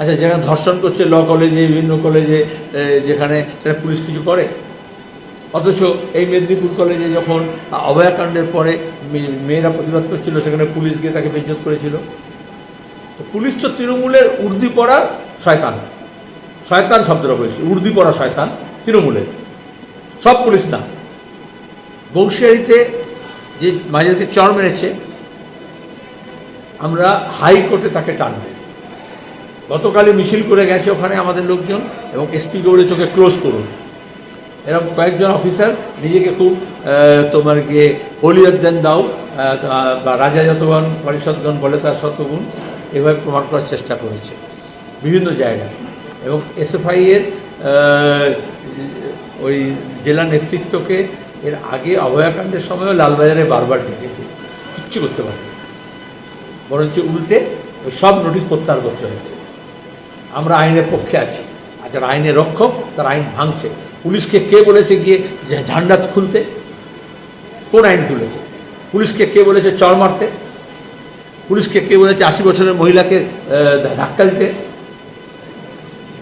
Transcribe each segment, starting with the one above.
আচ্ছা যেখানে ধর্ষণ করছে ল কলেজে, বিভিন্ন কলেজে যেখানে সেটা পুলিশ কিছু করে? অথচ এই মেদিনীপুর কলেজে যখন অভয়াকাণ্ডের পরে মেয়েরা প্রতিবাদ করছিল, সেখানে পুলিশ গিয়ে তাকে বেজ্জত করেছিল। পুলিশ তো তৃণমূলের উর্দি পড়া শয়তান। শয়তান শব্দটা বলেছে উর্দি পড়া শয়তান তৃণমূলের। সব পুলিশ না। বংশিয়ারিতে যে মাঝেতে চর মেরেছে, আমরা হাইকোর্টে তাকে টানবো। গতকালই মিছিল করে গেছে ওখানে আমাদের লোকজন এবং এসপি গৌড়ে চোখে ক্লোজ করুন। এরকম কয়েকজন অফিসার নিজেকে খুব তোমার গিয়ে অলিয়দ্দান দাও বা রাজা যতগণ পরিষদগণ বলে তার শতগুণ এভাবে প্রমাণ করার চেষ্টা করেছে বিভিন্ন জায়গায়। এবং এসএফআই এর ওই জেলা নেতৃত্বকে এর আগে অভয়াকাণ্ডের সময়ও লালবাজারে বারবার ডেকেছে কিচ্ছু করতে পারেনি। বরঞ্চ উল্টে সব নোটিশ প্রত্যাহার করতে হয়েছে। আমরা আইনের পক্ষে আছি। আর যারা আইনের রক্ষক, তারা আইন ভাঙছে। পুলিশকে কে বলেছে গিয়ে ঝান্ডা খুলতে? কোন আইন তুলেছে? পুলিশকে কে বলেছে চর মারতে? পুলিশকে কে বলেছে আশি বছরের মহিলাকে ধাক্কা দিতে?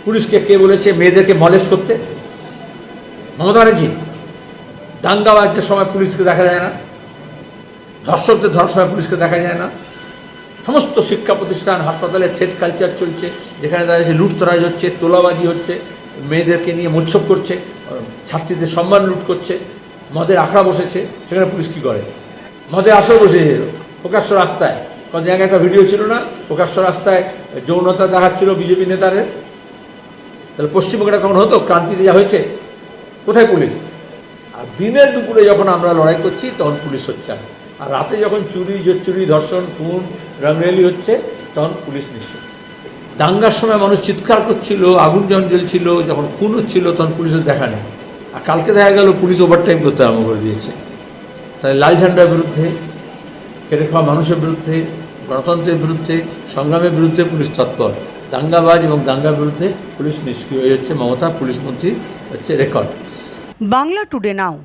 পুলিশকে কে বলেছে মেয়েদেরকে মলেস্ট করতে? মমতা ব্যানার্জি, দাঙ্গাবাজদের সময় পুলিশকে দেখা যায় না। ধর্ষকদের ধরার সময় পুলিশকে দেখা যায় না। সমস্ত শিক্ষা প্রতিষ্ঠান, হাসপাতালে, থ্রেড কালচার চলছে, যেখানে তারা যাচ্ছে লুটতরাজ হচ্ছে, তোলাবাজি হচ্ছে, মেয়েদেরকে নিয়ে মোৎসব করছে ছাত্রীদের সম্মান লুট করছে, মদের আখড়া বসেছে, সেখানে পুলিশ কী করে? মদের আসর বসে প্রকাশ্য রাস্তায়। কত জায়গায় একটা ভিডিও ছিল না? প্রকাশ্য রাস্তায় যৌনতা দেখাচ্ছিল বিজেপি নেতাদের? তাহলে পশ্চিমবঙ্গটা কখন হতো? ক্রান্তিতে যা হয়েছে, কোথায় পুলিশ? আর দিনের দুপুরে যখন আমরা লড়াই করছি, তখন পুলিশ হচ্ছে। আর রাতে যখন চুরি চুরি ধর্ষণ, খুন রামরেলি হচ্ছে, তখন পুলিশ নিশ্চয় দাঙ্গার সময় মানুষ চিৎকার করছিল, আগুন যখন জ্বলছিল, যখন খুন হচ্ছিল, তখন পুলিশের দেখা নেই। আর কালকে দেখা গেল, পুলিশ ওভারটাইম করতে আরম্ভ করে দিয়েছে। তাই লাল ঝান্ডার বিরুদ্ধে, কেটে খাওয়া মানুষের বিরুদ্ধে, গণতন্ত্রের বিরুদ্ধে, সংগ্রামের বিরুদ্ধে পুলিশ তৎপর। দাঙ্গাবাজ এবং দাঙ্গার বিরুদ্ধে পুলিশ নিষ্ক্রিয় হয়ে যাচ্ছে, মমতা পুলিশ মন্ত্রী হচ্ছে রেকর্ড। বাংলা টুডে নাও।